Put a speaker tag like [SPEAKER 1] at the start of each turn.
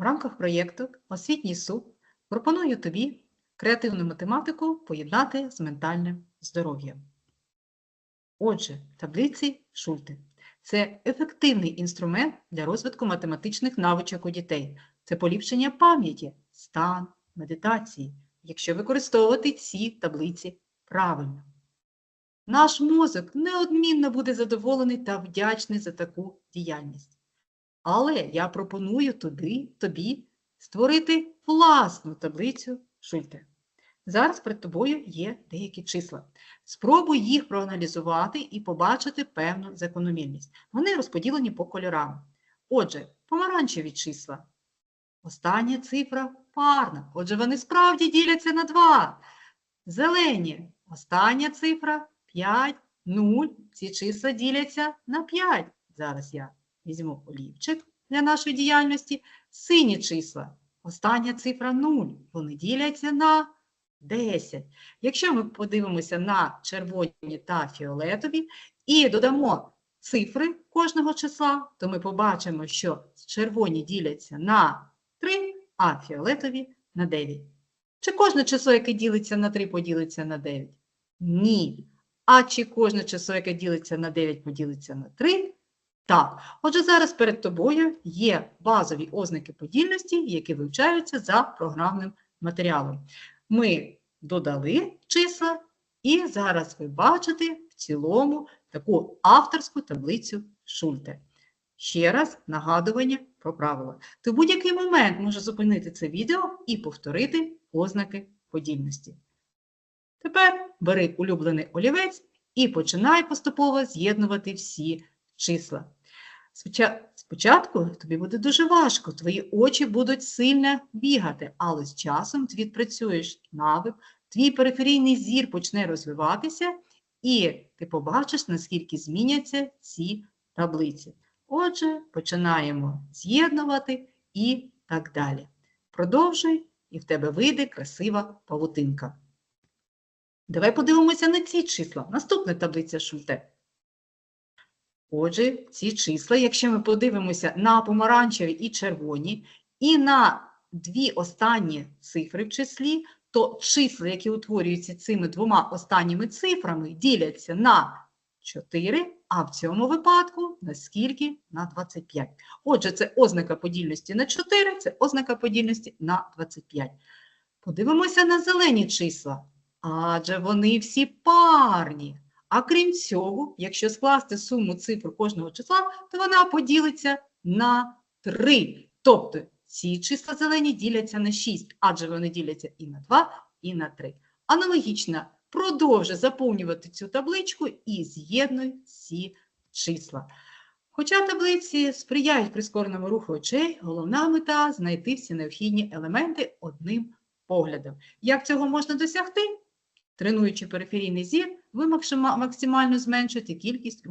[SPEAKER 1] В рамках проєкту Освітній суд пропоную тобі креативну математику поєднати з ментальним здоров'ям. Отже, таблиці Шульти це ефективний інструмент для розвитку математичних навичок у дітей. Це поліпшення пам'яті, стан, медитації, якщо використовувати ці таблиці правильно. Наш мозок неодмінно буде задоволений та вдячний за таку діяльність. Але я пропоную тобі, тобі створити власну таблицю Шульте. Зараз перед тобою є деякі числа. Спробуй їх проаналізувати і побачити певну закономірність. Вони розподілені по кольорам. Отже, помаранчеві числа. Остання цифра парна. Отже, вони справді діляться на 2. Зелені. Остання цифра 5, 0. Ці числа діляться на 5. Зараз я візьму олівчик для нашої діяльності. Сині числа. Остання цифра 0. Вони діляться на 10. Якщо ми подивимося на червоні та фіолетові і додамо цифри кожного числа, то ми побачимо, що червоні діляться на 3, а фіолетові на 9. Чи кожне число, яке ділиться на 3, поділиться на 9? Ні. А чи кожне число, яке ділиться на 9, поділиться на 3? Так. Отже, зараз перед тобою є базові ознаки подільності, які вивчаються за програмним матеріалом. Ми додали числа, і зараз ви бачите в цілому таку авторську таблицю Шульте. Ще раз нагадування про правила. Ти в будь-який момент можеш зупинити це відео і повторити ознаки подільності. Тепер бери улюблений олівець і починай поступово з'єднувати всі числа. Споча- Спочатку тобі буде дуже важко, твої очі будуть сильно бігати, але з часом ти відпрацюєш навик, твій периферійний зір почне розвиватися, і ти побачиш, наскільки зміняться ці таблиці. Отже, починаємо з'єднувати і так далі. Продовжуй, і в тебе вийде красива павутинка. Давай подивимося на ці числа. Наступна таблиця Шульте. Отже, ці числа, якщо ми подивимося на помаранчеві і червоні, і на дві останні цифри в числі, то числа, які утворюються цими двома останніми цифрами, діляться на 4, а в цьому випадку на скільки? На 25. Отже, це ознака подільності на 4, це ознака подільності на 25. Подивимося на зелені числа. Адже вони всі парні. А крім цього, якщо скласти суму цифр кожного числа, то вона поділиться на 3. Тобто ці числа зелені діляться на 6, адже вони діляться і на 2, і на 3. Аналогічно продовжуй заповнювати цю табличку і з'єднуй ці числа. Хоча таблиці сприяють прискореному руху очей, головна мета – знайти всі необхідні елементи одним поглядом. Як цього можна досягти? Тренуючи периферійний зір, ви максима- максимально зменшуєте кількість